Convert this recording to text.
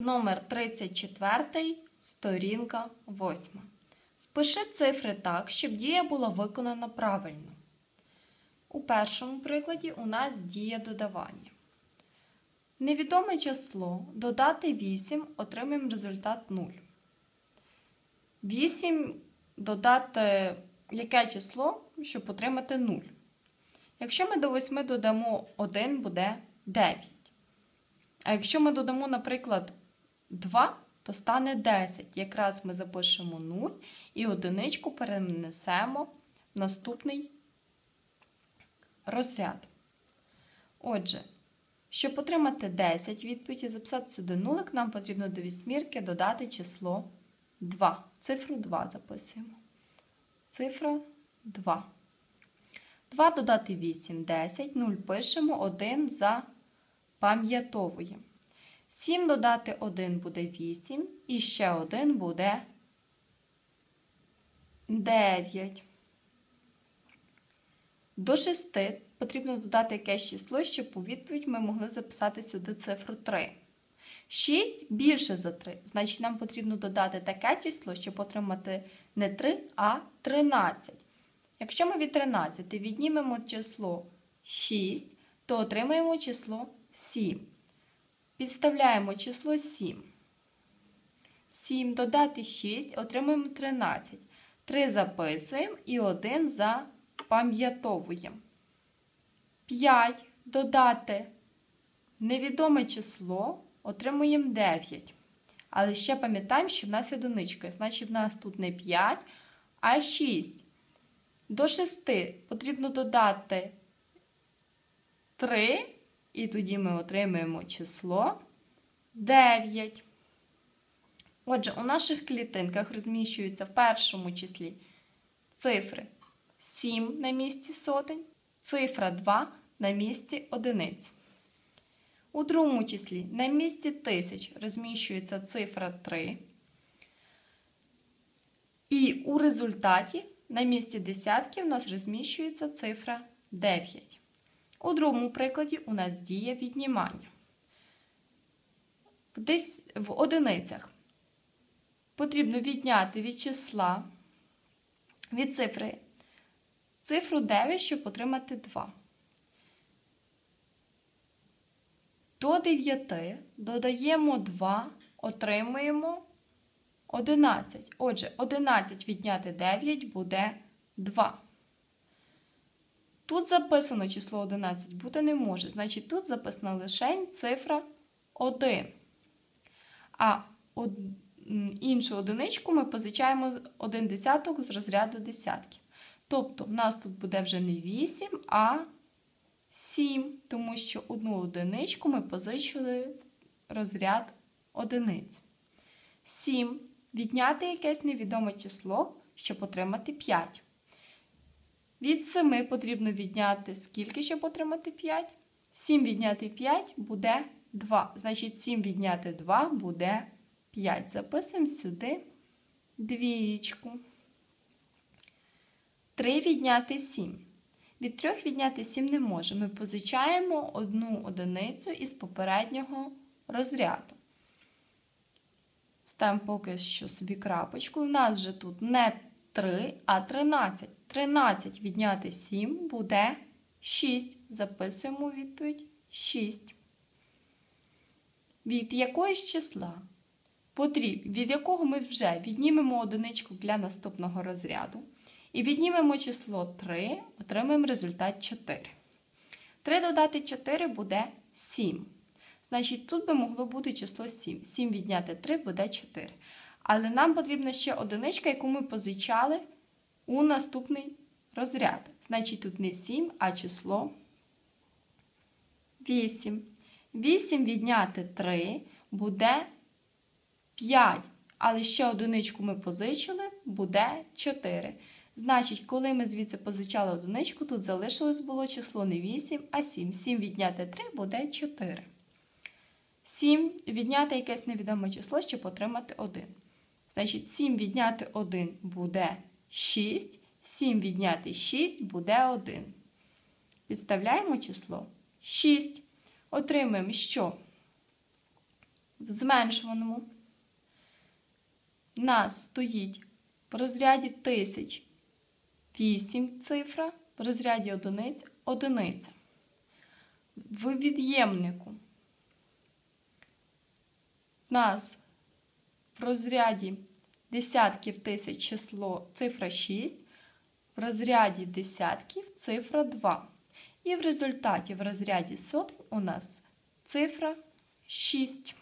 Номер 34, сторінка 8. Впиши цифри так, щоб дія була виконана правильно. У першому прикладі у нас дія додавання. Невідоме число додати 8 отримаємо результат 0. 8 додати яке число, щоб отримати 0. Якщо ми до 8 додамо 1, буде 9. А якщо ми додамо, наприклад, 2, то стане 10. Якраз ми запишемо 0 і одиничку перенесемо в наступний розряд. Отже, щоб отримати 10 відповідь і записати сюди нулик, нам потрібно до вісьмірки додати число 2. Цифру 2 записуємо. Цифра 2. 2 додати 8, 10, 0 пишемо, 1 запам'ятовуємо. 7 додати 1 буде 8, і ще 1 буде 9. До 6 потрібно додати якесь число, щоб у відповідь ми могли записати сюди цифру 3. 6 більше за 3, значить нам потрібно додати таке число, щоб отримати не 3, а 13. Якщо ми від 13 віднімемо число 6, то отримаємо число 7. Підставляємо число 7. 7 додати 6, отримаємо 13. 3 записуємо і 1 запам'ятовуємо. 5 додати невідоме число, отримуємо 9. Але ще пам'ятаємо, що в нас є одиничка. Значить, в нас тут не 5, а 6. До 6 потрібно додати 3. І тоді ми отримаємо число 9. Отже, у наших клітинках розміщуються в першому числі цифри 7 на місці сотень, цифра 2 на місці одиниць. У другому числі на місці тисяч розміщується цифра 3. І у результаті на місці десятки у нас розміщується цифра 9. У другому прикладі у нас діє віднімання. Десь в одиницях потрібно відняти від числа від цифри цифру 9, щоб отримати 2. До 9 додаємо 2, отримуємо 11. Отже, 11 відняти 9 буде 2. Тут записано число 11 бути не може. Значить, тут записана лише цифра 1. А іншу одиничку ми позичаємо 1 десяток з розряду десятків. Тобто, в нас тут буде вже не 8, а 7, тому що одну одиничку ми позичили в розряд одиниць. 7. Відняти якесь невідоме число, щоб отримати 5. Від 7 потрібно відняти скільки, щоб отримати 5? 7 відняти 5 буде 2. Значить, 7 відняти 2 буде 5. Записуємо сюди двієчку. 3 відняти 7. Від 3 відняти 7 не може. Ми позичаємо одну одиницю із попереднього розряду. Ставимо поки що собі крапочку. У нас вже тут не 3, а 13. 13 відняти 7 буде 6. Записуємо відповідь 6. Від якогось числа, від якого ми вже віднімемо одиничку для наступного розряду. І віднімемо число 3, отримаємо результат 4. 3 додати 4 буде 7. Значить, тут би могло бути число 7. 7 відняти 3 буде 4. Але нам потрібна ще одиничка, яку ми позичали у наступний розряд. Значить, тут не 7, а число 8. 8 відняти 3 буде 5. Але ще одиничку ми позичили, буде 4. Значить, коли ми звідси позичали одиничку, тут залишилось було число не 8, а 7. 7 відняти 3 буде 4. 7 відняти якесь невідоме число, щоб отримати 1. Значить, 7 відняти 1 буде 6. 7 відняти 6 буде 1. Підставляємо число 6. Отримаємо, що в зменшуваному нас стоїть в розряді тисяч 8 цифра, в розряді одиниць одиниця. В від'ємнику нас в розряді десятків тисяч число цифра 6, в розряді десятків цифра 2. І в результаті в розряді сотень у нас цифра 6.